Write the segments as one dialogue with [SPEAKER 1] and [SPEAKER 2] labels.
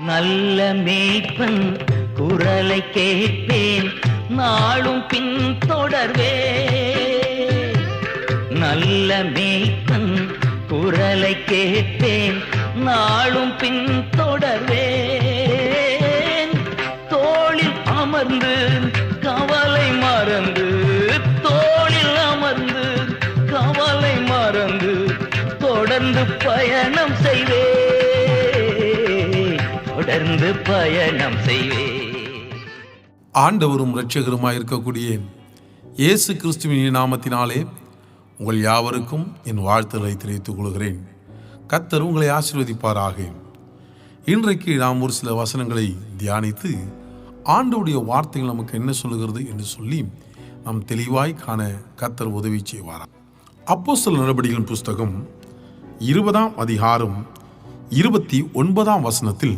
[SPEAKER 1] நல்ல மேய்ப்பன் குரலை கேட்பேன் நாளும் பின் தொடர்வே நல்ல மேய்ப்பன் குரலை கேட்பேன் நாளும் பின் தொடர்வே தொடர்ந்து பயணம் செய்வேன்
[SPEAKER 2] ஆண்டவரும் இரட்சகருமாய் இருக்கக்கூடிய இயேசு கிறிஸ்துவின் நாமத்தினாலே உங்கள் யாவருக்கும் என் வாழ்த்துக்களை தெரிவித்துக் கொள்கிறேன். கத்தர் உங்களை ஆசீர்வதிப்பாராக. இன்றைக்கு நாம் ஒரு சில வசனங்களை தியானித்து ஆண்டவுடைய வார்த்தைகள் நமக்கு என்ன சொல்லுகிறது என்று சொல்லி நாம் தெளிவாய் காண கத்தர் உதவி செய்வாராம் அப்போஸ்தலர் நடவடிக்கைகளின் புஸ்தகம் இருபதாம் அதிகாரம் இருபத்தி ஒன்பதாம் வசனத்தில்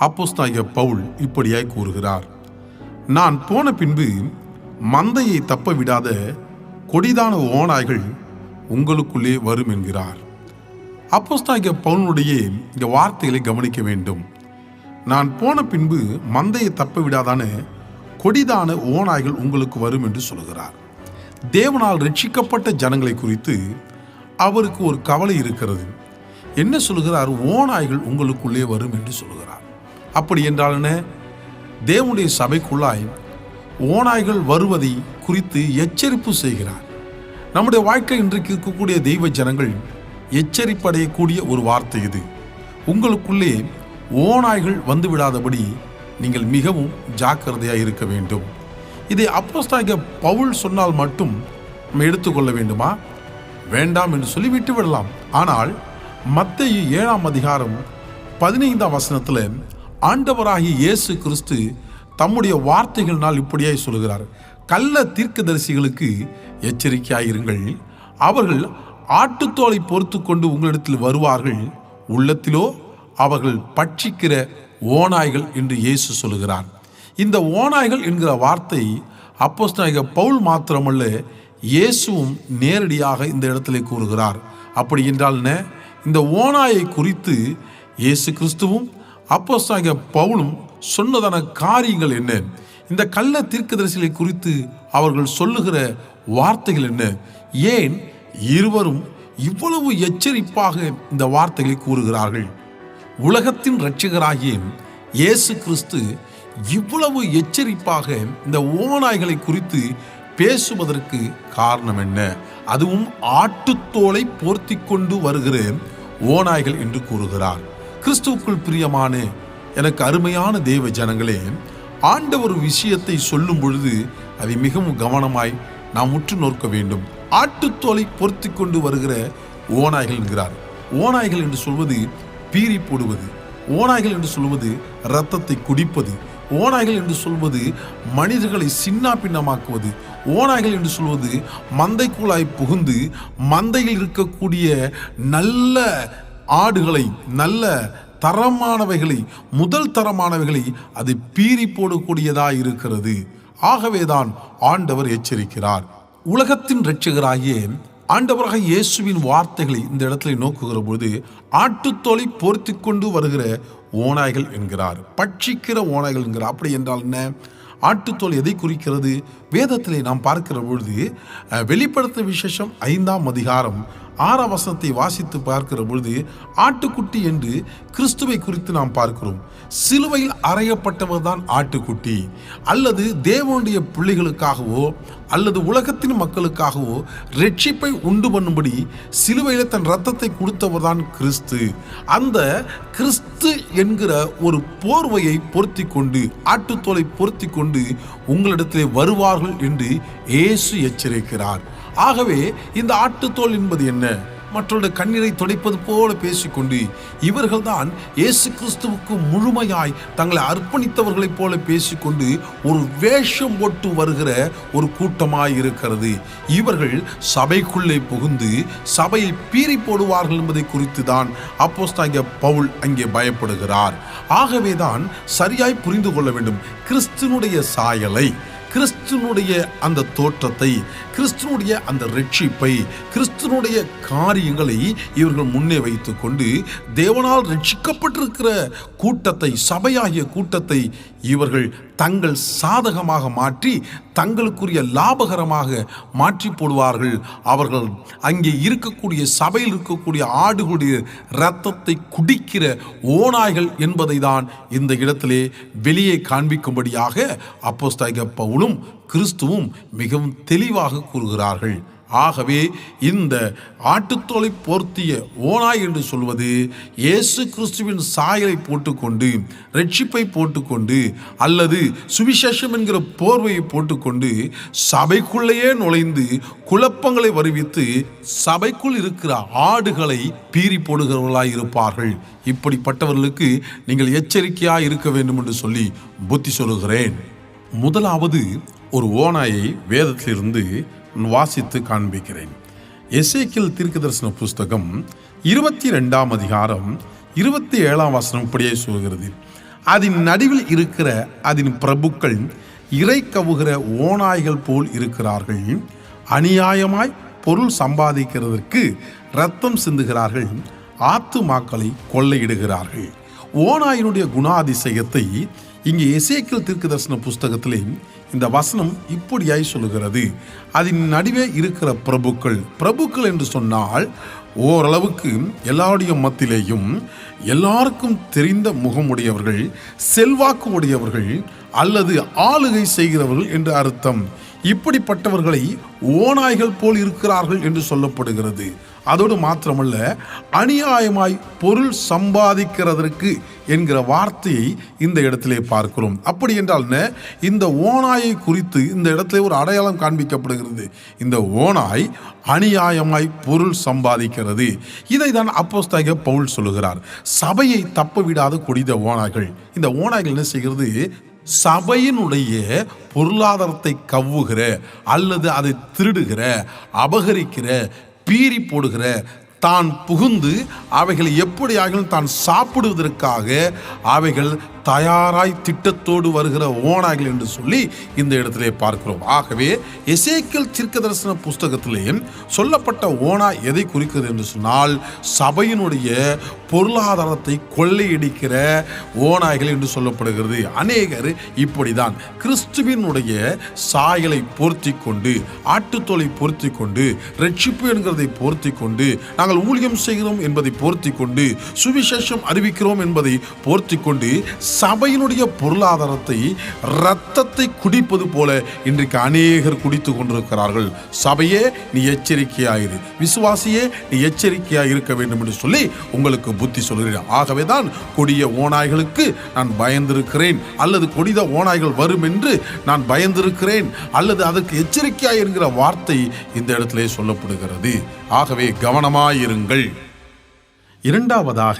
[SPEAKER 2] அப்போஸ்தாய பவுல் இப்படியாய் கூறுகிறார் நான் போன பின்பு மந்தையை தப்ப விடாத கொடிதான ஓநாய்கள் உங்களுக்குள்ளே வரும் என்கிறார். அப்போஸ்தாகிய பவுனுடைய இந்த வார்த்தைகளை கவனிக்க வேண்டும். நான் போன பின்பு மந்தையை தப்ப விடாதான கொடிதான ஓநாய்கள் உங்களுக்கு வரும் என்று சொல்கிறார். தேவனால் ரட்சிக்கப்பட்ட ஜனங்களை குறித்து அவருக்கு ஒரு கவலை இருக்கிறது. என்ன சொல்கிறார்? ஓநாய்கள் உங்களுக்குள்ளே வரும் என்று சொல்கிறார். அப்படி என்றால் என்ன தேவனுடைய சபைக்குள்ளாய் ஓநாய்கள் வருவதை குறித்து எச்சரிப்பு செய்கிறார். நம்முடைய வாழ்க்கை இன்றைக்கு இருக்கக்கூடிய தெய்வ ஜனங்கள் எச்சரிப்படையக்கூடிய ஒரு வார்த்தை இது. உங்களுக்குள்ளே ஓநாய்கள் வந்து விடாதபடி நீங்கள் மிகவும் ஜாக்கிரதையாக இருக்க வேண்டும். இதை அப்போஸ்தாகிய பவுல் சொன்னால் மட்டும் நம்ம எடுத்துக்கொள்ள வேண்டுமா? வேண்டாம் என்று சொல்லி விட்டு விடலாம். ஆனால் மத்திய ஏழாம் அதிகாரம் பதினைந்தாம் வசனத்தில் ஆண்டவராகிய இயேசு கிறிஸ்து தம்முடைய வார்த்தைகள்னால் இப்படியாய் சொல்கிறார் கள்ள தீர்க்கதரிசிகளுக்கு எச்சரிக்கையாயிருங்கள். அவர்கள் ஆட்டுத்தோலை பொறுத்து கொண்டு உங்களிடத்தில் வருவார்கள். உள்ளத்திலோ அவர்கள் பட்சிக்கிற ஓநாய்கள் என்று இயேசு சொல்கிறார் இந்த ஓநாய்கள் என்கிற வார்த்தை அப்போஸ்தலனாகிய பவுல் மாத்திரமல்ல இயேசுவும் நேரடியாக இந்த இடத்திலே கூறுகிறார். அப்படி என்றால் என்ன? இந்த ஓநாயை குறித்து இயேசு கிறிஸ்துவும் அப்போஸ்தலனாகிய பவுலும் சொன்னதான காரியங்கள் என்ன? இந்த கள்ள தீர்க்கதரிசிகளை குறித்து அவர்கள் சொல்லுகிற வார்த்தைகள் என்ன? ஏன் இருவரும் இவ்வளவு எச்சரிப்பாக இந்த வார்த்தைகளை கூறுகிறார்கள்? உலகத்தின் இரட்சகராகிய இயேசு கிறிஸ்து இவ்வளவு எச்சரிப்பாக இந்த ஓநாய்களை குறித்து பேசுவதற்கு காரணம் என்ன? அதுவும் ஆட்டுத்தோலை போர்த்தி கொண்டு வருகிற ஓநாய்கள் என்று கூறுகிறார். கிறிஸ்துவுக்குள் பிரியமான எனக்கு அருமையான தேவ ஜனங்களே ஆண்டவர் விஷயத்தை சொல்லும் பொழுது அதை மிகவும் கவனமாய் நாம் உற்று நோக்க வேண்டும். ஆட்டுத்தோலை பொருத்தி கொண்டு வருகிற ஓநாய்கள் என்கிறார். ஓநாய்கள் என்று சொல்வது பீறி போடுவது. ஓநாய்கள் என்று சொல்வது இரத்தத்தை குடிப்பது. ஓநாய்கள் என்று சொல்வது மனிதர்களை சின்னா பின்னமாக்குவது. ஓநாய்கள் என்று சொல்வது மந்தைக்குள்ளாய் புகுந்து மந்தையில் இருக்கக்கூடிய நல்ல ஆடுகளை நல்ல தரமானவைகளை முதல் தரமானவைகளை அது பீறி போடக்கூடியதாக இருக்கிறது. ஆகவேதான் ஆண்டவர் எச்சரிக்கிறார். உலகத்தின் இரட்சகராகிய ஆண்டவராக இயேசுவின் வார்த்தைகளை இந்த இடத்துல நோக்குகிற பொழுது ஆட்டுத்தோலை பொருத்தி கொண்டு வருகிற ஓநாய்கள் என்கிறார். பட்சிக்கிற ஓநாய்கள் என்கிறார். அப்படி என்றால் என்ன? ஆட்டுத்தோல் எதை குறிக்கிறது? வேதத்திலே நாம் பார்க்கிற பொழுது வெளிப்படுத்த விசேஷம் ஐந்தாம் அதிகாரம் ஆறாம் வாசித்து பார்க்கிற பொழுது ஆட்டுக்குட்டி என்று கிறிஸ்துவை குறித்து நாம் பார்க்கிறோம். சிலுவையில் அறையப்பட்டவர் தான் ஆட்டுக்குட்டி. அல்லது தேவனுடைய பிள்ளைகளுக்காகவோ அல்லது உலகத்தின் மக்களுக்காகவோ ரட்சிப்பை உண்டு பண்ணும்படி சிலுவையில் தன் ரத்தத்தை கொடுத்தவர் தான் கிறிஸ்து. அந்த கிறிஸ்து என்கிற ஒரு போர்வையை பொருத்தி கொண்டு ஆட்டுத்தோலை பொருத்தி கொண்டு உங்களிடத்திலே வருவார்கள் என்று இயேசு எச்சரிக்கிறார். ஆகவே இந்த ஆட்டுத்தோல் என்பது என்ன? மற்றவருடைய கண்ணீரை துடைப்பது போல பேசிக்கொண்டு இவர்கள்தான் இயேசு கிறிஸ்துவுக்கு முழுமையாய் தங்களை அர்ப்பணித்தவர்களைப் போல பேசிக்கொண்டு ஒரு வேஷம் போட்டு வருகிற ஒரு கூட்டமாய் இருக்கிறது. இவர்கள் சபைக்குள்ளே புகுந்து சபையை பீறி போடுவார்கள் என்பதை குறித்து தான் அப்போஸ்தாகிய பவுல் அங்கே பயப்படுகிறார். ஆகவேதான் சரியாய் புரிந்து கொள்ள வேண்டும். கிறிஸ்துனுடைய சாயலை. கிறிஸ்துனுடைய அந்த தோற்றத்தை கிறிஸ்துனுடைய அந்த ரட்சிப்பை கிறிஸ்துனுடைய காரியங்களை இவர்கள் முன்னே வைத்து கொண்டு தேவனால் ரட்சிக்கப்பட்டிருக்கிற கூட்டத்தை சபையாகிய கூட்டத்தை இவர்கள் தங்கள் சாதகமாக மாற்றி தங்களுக்குரிய லாபகரமாக மாற்றி போடுவார்கள். அவர்கள் அங்கே இருக்கக்கூடிய சபையில் இருக்கக்கூடிய ஆடுகளுடைய இரத்தத்தை குடிக்கிற ஓநாய்கள் என்பதை தான் இந்த இடத்திலே வெளியே காண்பிக்கும்படியாக அப்போஸ்தாய்க பவுலும் கிறிஸ்துவும் மிகவும் தெளிவாக கூறுகிறார்கள். ஆகவே இந்த ஆட்டுத்தோலை போர்த்திய ஓனாய் என்று சொல்வது இயேசு கிறிஸ்துவின் சாயலை போட்டுக்கொண்டு ரட்சிப்பை போட்டுக்கொண்டு அல்லது சுவிசேஷம் என்கிற போர்வையை போட்டுக்கொண்டு சபைக்குள்ளேயே நுழைந்து குழப்பங்களை வருவித்து சபைக்குள் இருக்கிற ஆடுகளை பீறி போடுகிறவர்களாய் இருப்பார்கள். இப்படிப்பட்டவர்களுக்கு நீங்கள் எச்சரிக்கையாக இருக்க வேண்டும் என்று சொல்லி புத்தி சொல்லுகிறேன். முதலாவது ஒரு ஓநாயை வேதத்திலிருந்து வாசித்து காண்பிக்கிறேன். எசேக்கில் தீர்க்கதரிசன புஸ்தகம் இருபத்தி ரெண்டாம் அதிகாரம் இருபத்தி ஏழாம் வசனம் இப்படியே சொல்கிறது. அதன் நடுவில் இருக்கிற அதன் பிரபுக்கள் இறை கவுகிற ஓநாய்கள் போல் இருக்கிறார்கள். அநியாயமாய் பொருள் சம்பாதிக்கிறதற்கு ரத்தம் சிந்துகிறார்கள். ஆத்துமாக்களை கொள்ளையிடுகிறார்கள். ஓநாயினுடைய குணாதிசயத்தை இங்கே இசைக்கல் தீர்க்கதர்சன புஸ்தகத்திலே இந்த வசனம் இப்படியாய் சொல்லுகிறது. அதன் நடுவே இருக்கிற பிரபுக்கள் பிரபுக்கள் என்று சொன்னால் ஓரளவுக்கு எல்லாருடைய மத்திலேயும் எல்லாருக்கும் தெரிந்த முகமுடையவர்கள் செல்வாக்கு உடையவர்கள் அல்லது ஆளுகை செய்கிறவர்கள் என்று அர்த்தம். இப்படிப்பட்டவர்களை ஓநாய்கள் போல் இருக்கிறார்கள் என்று சொல்லப்படுகிறது. அதோடு மாத்திரமல்ல அநியாயமாய் பொருள் சம்பாதிக்கிறதற்கு என்கிற வார்த்தையை இந்த இடத்திலே பார்க்கிறோம். அப்படி என்றால் இந்த ஓனாயை குறித்து இந்த இடத்துல ஒரு அடையாளம் காண்பிக்கப்படுகிறது. இந்த ஓநாய் அநியாயமாய் பொருள் சம்பாதிக்கிறது. இதை தான் அப்போஸ்தக பவுல் சொல்லுகிறார். சபையை தப்ப விடாத கொடித ஓனாய்கள் இந்த ஓனாய்கள் என்ன செய்கிறது? சபையினுடைய பொருளாதாரத்தை கவ்வுகிற அல்லது அதை திருடுகிற அபகரிக்கிற பீறி போடுகிற தான் புகுந்து அவைகளை எப்படியாகிலும் தான் சாப்பிடுவதற்காக அவைகள் தயாராய் திட்டத்தோடு வருகிற ஓனாய்கள் என்று சொல்லி இந்த இடத்திலே பார்க்கிறோம். ஆகவே எசேக்கியல் தீர்க்க தரிசன புஸ்தகத்திலே சொல்லப்பட்ட ஓனாய் எதை குறிக்கிறது என்று சொன்னால் சபையினுடைய பொருளாதாரத்தை கொள்ளையடிக்கிற ஓநாய்கள் என்று சொல்லப்படுகிறது. அநேகர் இப்படிதான் கிறிஸ்துவினுடைய சாயலை போர்த்தி கொண்டு ஆட்டுத்தோலை பொருத்தி கொண்டு ரட்சிப்பு என்கிறதை போர்த்தி கொண்டு நாங்கள் ஊழியம் செய்கிறோம் என்பதை போர்த்தி கொண்டு சுவிசேஷம் அறிவிக்கிறோம் என்பதை போர்த்தி கொண்டு சபையினுடைய பொருளாதாரத்தை இரத்தத்தை குடிப்பது போல இன்றைக்கு அநேகர் குடித்து கொண்டிருக்கிறார்கள். சபையே நீ எச்சரிக்கையாயிரு. விசுவாசியே நீ எச்சரிக்கையாக இருக்க வேண்டும் என்று சொல்லி உங்களுக்கு புத்தி சொல்கிறேன். ஆகவே தான் கொடிய ஓநாய்களுக்கு நான் பயந்திருக்கிறேன். அல்லது கொடித ஓநாய்கள் வரும் என்று நான் பயந்திருக்கிறேன். அல்லது அதற்கு எச்சரிக்கையாக என்கிற வார்த்தை இந்த இடத்திலே சொல்லப்படுகிறது. ஆகவே கவனமாயிருங்கள். இரண்டாவதாக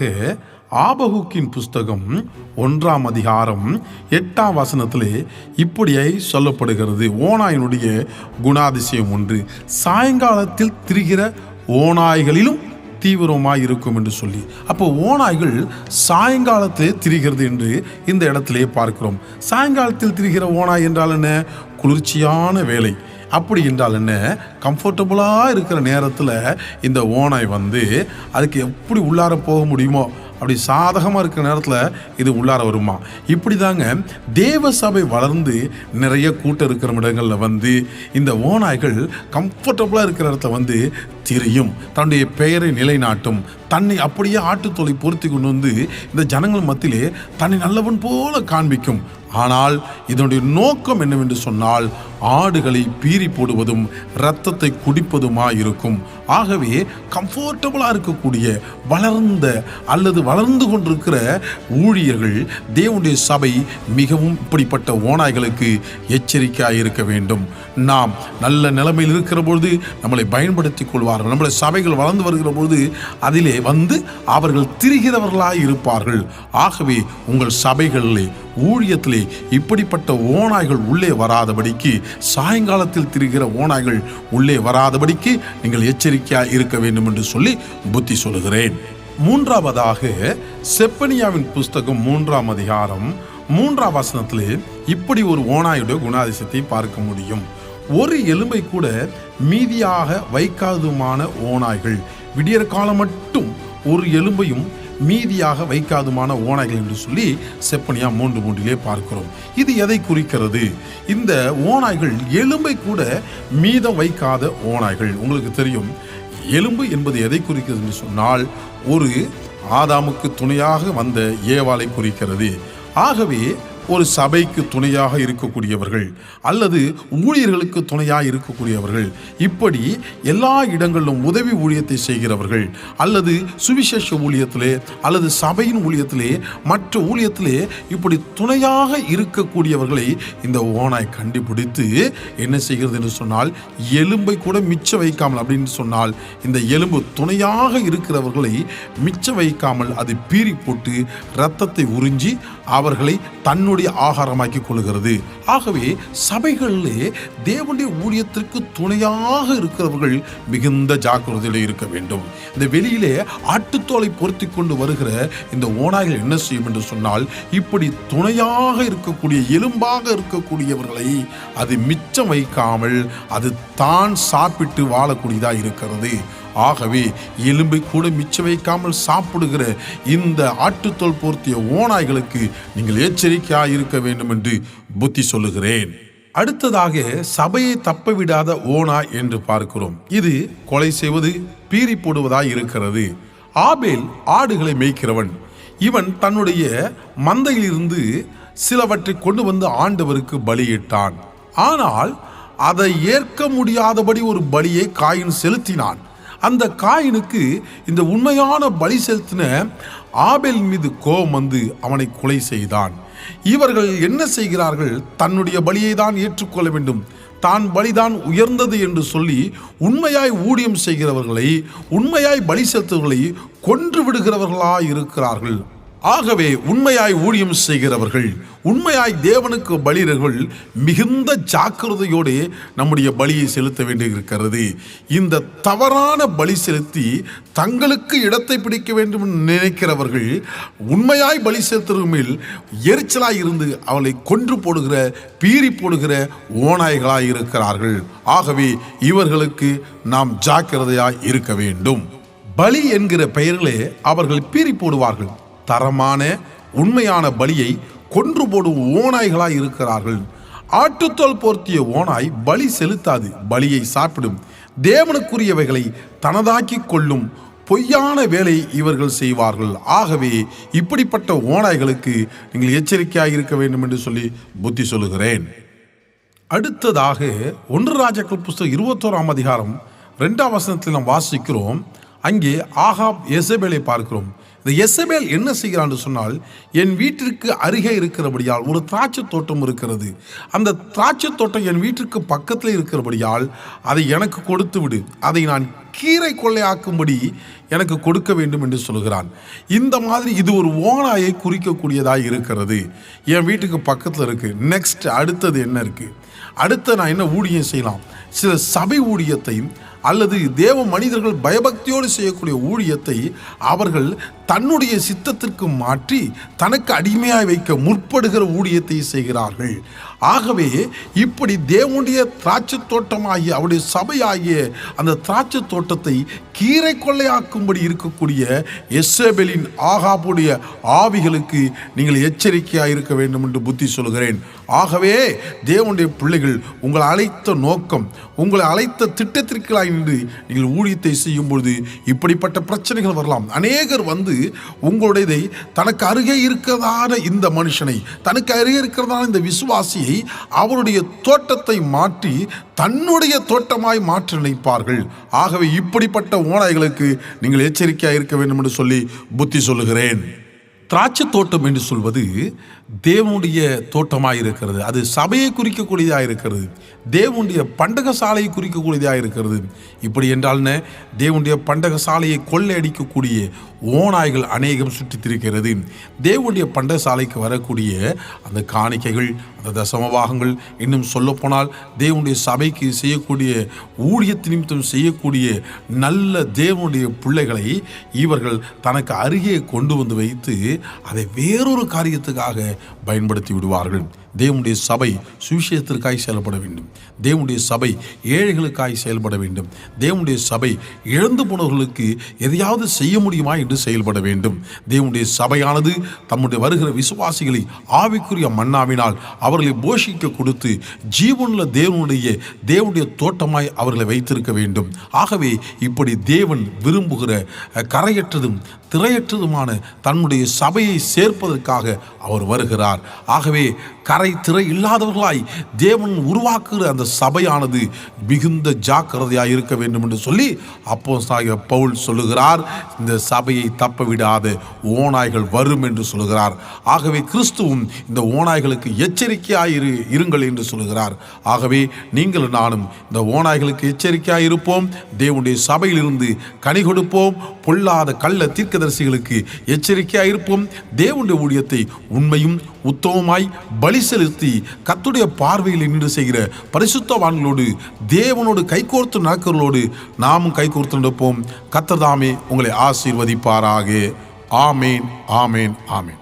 [SPEAKER 2] ஆபகுக்கின் புஸ்தகம் ஒன்றாம் அதிகாரம் எட்டாம் வசனத்திலே இப்படியாய் சொல்லப்படுகிறது. ஓநாயினுடைய குணாதிசயம் ஒன்று சாயங்காலத்தில் திரிகிற ஓநாய்களிலும் தீவிரமாக இருக்கும் என்று சொல்லி. அப்போ ஓநாய்கள் சாயங்காலத்திலே திரிகிறது என்று இந்த இடத்திலே பார்க்கிறோம். சாயங்காலத்தில் திரிகிற ஓநாய் என்றால் என்ன? குளிர்ச்சியான வேலை. அப்படி என்றால் என்ன? கம்ஃபர்டபுளாக இருக்கிற நேரத்தில் இந்த ஓனாய் வந்து அதுக்கு எப்படி உள்ளார போக முடியுமோ அப்படி சாதகமாக இருக்கிற நேரத்தில் இது உள்ளார வருமா? இப்படி தாங்க தேவ சபை வளர்ந்து நிறைய கூட்டம் இருக்கிற இடங்களில் வந்து இந்த ஓநாய்கள் கம்ஃபர்டபுளாக இருக்கிற இடத்துல வந்து திரியும். தன்னுடைய பெயரை நிலைநாட்டும். தன்னை அப்படியே ஆட்டுத்தொலை பொருத்தி கொண்டு வந்து இந்த ஜனங்கள் மத்தியிலே தன்னை நல்லவன் போல காண்பிக்கும். ஆனால் இதனுடைய நோக்கம் என்னவென்று சொன்னால் ஆடுகளை பீறி போடுவதும் இரத்தத்தை குடிப்பதுமா இருக்கும் ஆகவே கம்ஃபர்டபுளாக இருக்கக்கூடிய வளர்ந்த அல்லது வளர்ந்து கொண்டிருக்கிற ஊழியர்கள் தேவனுடைய சபை மிகவும் இப்படிப்பட்ட ஓநாய்களுக்கு எச்சரிக்கையாக இருக்க வேண்டும். நாம் நல்ல நிலைமையில் இருக்கிற பொழுது நம்மளை பயன்படுத்திக் கொள்வார்கள். நம்மளை சபைகள் வளர்ந்து வருகிற பொழுது அதிலே வந்து அவர்கள் திரிகிறவர்களாக இருப்பார்கள். ஆகவே உங்கள் சபைகளிலே ஊழியத்திலே இப்படிப்பட்ட ஓநாய்கள் உள்ளே வராதபடிக்கு சாயங்காலத்தில் திரிகிற ஓநாய்கள் உள்ளே வராதபடிக்கு நீங்கள் எச்சரிக்கையாக இருக்க வேண்டும் என்று சொல்லி புத்தி சொல்லுகிறேன். மூன்றாவதாக செப்பனியாவின் புஸ்தகம் மூன்றாம் அதிகாரம் மூன்றாம் வசனத்திலே இப்படி ஒரு ஓனாயுடைய குணாதிசயத்தை பார்க்க முடியும். ஒரு எலும்பை கூட மீதியாக வைக்காதுமான ஓநாய்கள். விடியற் காலம் மட்டும் ஒரு எலும்பையும் மீதியாக வைக்காதுமான ஓநாய்கள் என்று சொல்லி செப்பனியா மூன்று மூன்றிலே பார்க்கிறோம். இது எதை குறிக்கிறது? இந்த ஓநாய்கள் எலும்பை கூட மீதம் வைக்காத ஓநாய்கள். உங்களுக்கு தெரியும் எலும்பு என்பது எதை குறிக்கிறது என்று சொன்னால் ஒரு ஆதாமுக்கு துணையாக வந்த ஏவாளை குறிக்கிறது. ஆகவே ஒரு சபைக்கு துணையாக இருக்கக்கூடியவர்கள் அல்லது ஊழியர்களுக்கு துணையாக இருக்கக்கூடியவர்கள் இப்படி எல்லா இடங்களிலும் உதவி ஊழியத்தை செய்கிறவர்கள் அல்லது சுவிசேஷ ஊழியத்திலே அல்லது சபையின் ஊழியத்திலே மற்ற ஊழியத்திலே இப்படி துணையாக இருக்கக்கூடியவர்களை இந்த ஓனாய் கண்டுபிடித்து என்ன செய்கிறது என்று சொன்னால் எலும்பை கூட மிச்சம் வைக்காமல் அப்படின்னு சொன்னால் இந்த எலும்பு துணையாக இருக்கிறவர்களை மிச்சம் வைக்காமல் அது பீறி போட்டு இரத்தத்தை உறிஞ்சி அவர்களை தன்னுடைய ஆகாரமாக்கி கொள்கிறது ஆகவே சபைகளிலே தேவனுடைய ஊழியத்திற்கு துணையாக இருக்கிறவர்கள் மிகுந்த ஜாக்கிரதையில் இருக்க வேண்டும். இந்த வெளியிலே ஆட்டுத்தோலை பொருத்தி கொண்டு வருகிற இந்த ஓநாய்கள் என்ன செய்யும் என்று சொன்னால் இப்படி துணையாக இருக்கக்கூடிய எலும்பாக இருக்கக்கூடியவர்களை அது மிச்சம் வைக்காமல் அது தான் சாப்பிட்டு வாழக்கூடியதாக இருக்கிறது. ஆகவே எலும்பை கூட மிச்சம் வைக்காமல் சாப்பிடுகிற இந்த ஆட்டுத்தோல் போர்த்திய ஓநாய்களுக்கு நீங்கள் எச்சரிக்கையாக இருக்க வேண்டும் என்று புத்தி சொல்லுகிறேன். அடுத்ததாக சபையை தப்ப விடாத என்று பார்க்கிறோம். இது கொலை செய்வது பீறி போடுவதாய் இருக்கிறது. ஆபேல் ஆடுகளை மேய்க்கிறவன். இவன் தன்னுடைய மந்தையிலிருந்து சிலவற்றை கொண்டு வந்து ஆண்டவருக்கு பலியிட்டான். ஆனால் அதை ஏற்க முடியாதபடி ஒரு பலியை காயின் செலுத்தினான். அந்த காயினுக்கு இந்த உண்மையான பலி செலுத்தின ஆபேல் மீது கோபம் வந்து அவனை கொலை செய்தான். இவர்கள் என்ன செய்கிறார்கள்? தன்னுடைய பலியை தான் ஏற்றுக்கொள்ள வேண்டும். தான் பலிதான் உயர்ந்தது என்று சொல்லி உண்மையாய் ஊழியம் செய்கிறவர்களை உண்மையாய் பலி செலுத்துவர்களை கொன்று விடுகிறவர்களாய் இருக்கிறார்கள் ஆகவே உண்மையாய் ஊழியம் செய்கிறவர்கள் உண்மையாய் தேவனுக்கு பலிரர்கள் மிகுந்த ஜாக்கிரதையோடு நம்முடைய பலியை செலுத்த வேண்டியிருக்கிறது. இந்த தவறான பலி செலுத்தி தங்களுக்கு இடத்தை பிடிக்க வேண்டும் என்று நினைக்கிறவர்கள் உண்மையாய் பலி செலுத்துவதற்கு எரிச்சலாய் இருந்து அவளை கொன்று போடுகிற பீறி போடுகிற ஓநாய்களாய் இருக்கிறார்கள். ஆகவே இவர்களுக்கு நாம் ஜாக்கிரதையாய் இருக்க வேண்டும். பலி என்கிற பெயரிலே அவர்கள் பீறி போடுவார்கள். தரமான உண்மையான பலியை கொன்று போடும் ஓநாய்களாய் இருக்கிறார்கள். ஆட்டுத்தோல் போர்த்திய ஓனாய் பலி செலுத்தாது பலியை சாப்பிடும். தேவனுக்குரியவைகளை தனதாக்கி கொள்ளும் பொய்யான வேலை இவர்கள் செய்வார்கள். ஆகவே இப்படிப்பட்ட ஓநாய்களுக்கு நீங்கள் எச்சரிக்கையாக இருக்க வேண்டும் என்று சொல்லி புத்தி சொல்லுகிறேன். அடுத்ததாக ஒன்று ராஜாக்கள் புஸ்தகம் இருபத்தோராம் அதிகாரம் ரெண்டாம் வசனத்தில் நாம் வாசிக்கிறோம். அங்கே ஆகாப் எசபேலை பார்க்கிறோம். இந்த எசபேல் என்ன செய்கிறான்னு சொன்னால் என் வீட்டிற்கு அருகே இருக்கிறபடியால் ஒரு திராட்சை தோட்டம் இருக்கிறது. அந்த திராட்சை தோட்டம் என் வீட்டிற்கு பக்கத்தில் இருக்கிறபடியால் அதை எனக்கு கொடுத்து விடு. அதை நான் கீரை கொள்ளையாக்கும்படி எனக்கு கொடுக்க வேண்டும் என்று சொல்கிறான். இந்த மாதிரி இது ஒரு ஓனாயை குறிக்கக்கூடியதாக இருக்கிறது. என் வீட்டுக்கு பக்கத்தில் இருக்குது நெக்ஸ்ட் அடுத்தது என்ன இருக்குது அடுத்து நான் என்ன ஊழியம் செய்யலாம்? சில சபை ஊழியத்தையும் அல்லது தேவ மனிதர்கள் பயபக்தியோடு செய்யக்கூடிய ஊழியத்தை அவர்கள் தன்னுடைய சித்தத்திற்கு மாற்றி தனக்கு அடிமையாய் வைக்க முற்படுகிற ஊழியத்தை செய்கிறார்கள். ஆகவே இப்படி தேவனுடைய திராட்சை தோட்டமாகிய அவருடைய சபையாகிய அந்த திராட்சை தோட்டத்தை கீரை கொள்ளையாக்கும்படி இருக்கக்கூடிய எஸ்ஏபெலின் ஆகாபுடைய ஆவிகளுக்கு நீங்கள் எச்சரிக்கையாக இருக்க வேண்டும் என்று புத்தி சொல்கிறேன் ஆகவே தேவனுடைய பிள்ளைகள் உங்களை அழைத்த நோக்கம் உங்களை அழைத்த திட்டத்திற்காய் நின்று நீங்கள் ஊழியத்தை செய்யும் பொழுது இப்படிப்பட்ட பிரச்சனைகள் வரலாம். அநேகர் வந்து உங்களுடையதை தனக்கு அருகே இருக்கிறதான இந்த மனுஷனை தனக்கு அருகே இருக்கிறதான இந்த விசுவாசியை அவருடைய தோட்டத்தை மாற்றி தன்னுடைய தோட்டமாய் மாற்ற நினைப்பார்கள். ஆகவே இப்படிப்பட்ட ஓநாய்களுக்கு நீங்கள் எச்சரிக்கையாக இருக்க வேண்டும் என்று சொல்லி புத்தி சொல்லுகிறேன். திராட்சை தோட்டம் என்று சொல்வது தேவனுடைய தோட்டமாக இருக்கிறது. அது சபையை குறிக்கக்கூடியதாக இருக்கிறது. தேவனுடைய பண்டக சாலையை குறிக்கக்கூடியதாக இருக்கிறது. இப்படி என்றால்ன தேவனுடைய பண்டக சாலையை கொள்ளையடிக்கக்கூடிய ஓநாய்கள் அநேகம் சுற்றித் திரிக்கிறது. தேவனுடைய பண்டசாலைக்கு வரக்கூடிய அந்த காணிக்கைகள் அந்த தசமபாகங்கள் இன்னும் சொல்லப்போனால் தேவனுடைய சபைக்கு செய்யக்கூடிய ஊழியத்து நிமித்தம் செய்யக்கூடிய நல்ல தேவனுடைய பிள்ளைகளை இவர்கள் தனக்கு அருகே கொண்டு வந்து வைத்து அதை வேறொரு காரியத்துக்காக பயன்படுத்தி விடுவார்கள். தேவனுடைய சபை சுவிசேஷத்திற்காய் செயல்பட வேண்டும். தேவனுடைய சபை ஏழைகளுக்காய் செயல்பட வேண்டும். தேவனுடைய சபை இழந்து போனவர்களுக்கு எதையாவது செய்ய முடியுமா என்று செயல்பட வேண்டும். தேவனுடைய சபையானது தம்முடைய வருகிற விசுவாசிகளை ஆவிக்குரிய மன்னாவினால் அவர்களை போஷிக்க கொடுத்து ஜீவனுள்ள தேவனுடைய தேவனுடைய தோட்டமாய் அவர்களை வைத்திருக்க வேண்டும். ஆகவே இப்படி தேவன் விரும்புகிற கரையற்றதும் திரையற்றதுமான தன்னுடைய சபையை சேர்ப்பதற்காக அவர் வருகிறார். ஆகவே கரை திரை இல்லாதவர்களாய் தேவன் உருவாக்குகிற அந்த சபையானது மிகுந்த ஜாக்கிரதையாக இருக்க வேண்டும் என்று சொல்லி அப்போ பவுல் சொல்லுகிறார். இந்த சபையை தப்ப விடாத ஓநாய்கள் வரும் என்று சொல்லுகிறார். ஆகவே கிறிஸ்துவும் இந்த ஓநாய்களுக்கு எச்சரிக்கையாக இரு இருங்கள் என்று சொல்லுகிறார். ஆகவே நீங்கள் நானும் இந்த ஓநாய்களுக்கு எச்சரிக்கையாக இருப்போம். தேவனுடைய சபையிலிருந்து கனி கொடுப்போம். பொல்லாத கள்ள தீர்க்கதரிசிகளுக்கு எச்சரிக்கையாக இருப்போம். தேவனுடைய ஊழியத்தை உண்மையும் உத்தமமாய் பலி செலுத்தி கத்துடைய பார்வையில் நின்று செய்கிற பரிசுத்தவான்களோடு தேவனோடு கைகோர்த்து நடக்கிறவர்களோடு நாமும் கைகோர்த்து நடப்போம். கத்தர்தாமே உங்களை ஆசீர்வதிப்பாராக. ஆமேன் ஆமேன் ஆமேன்.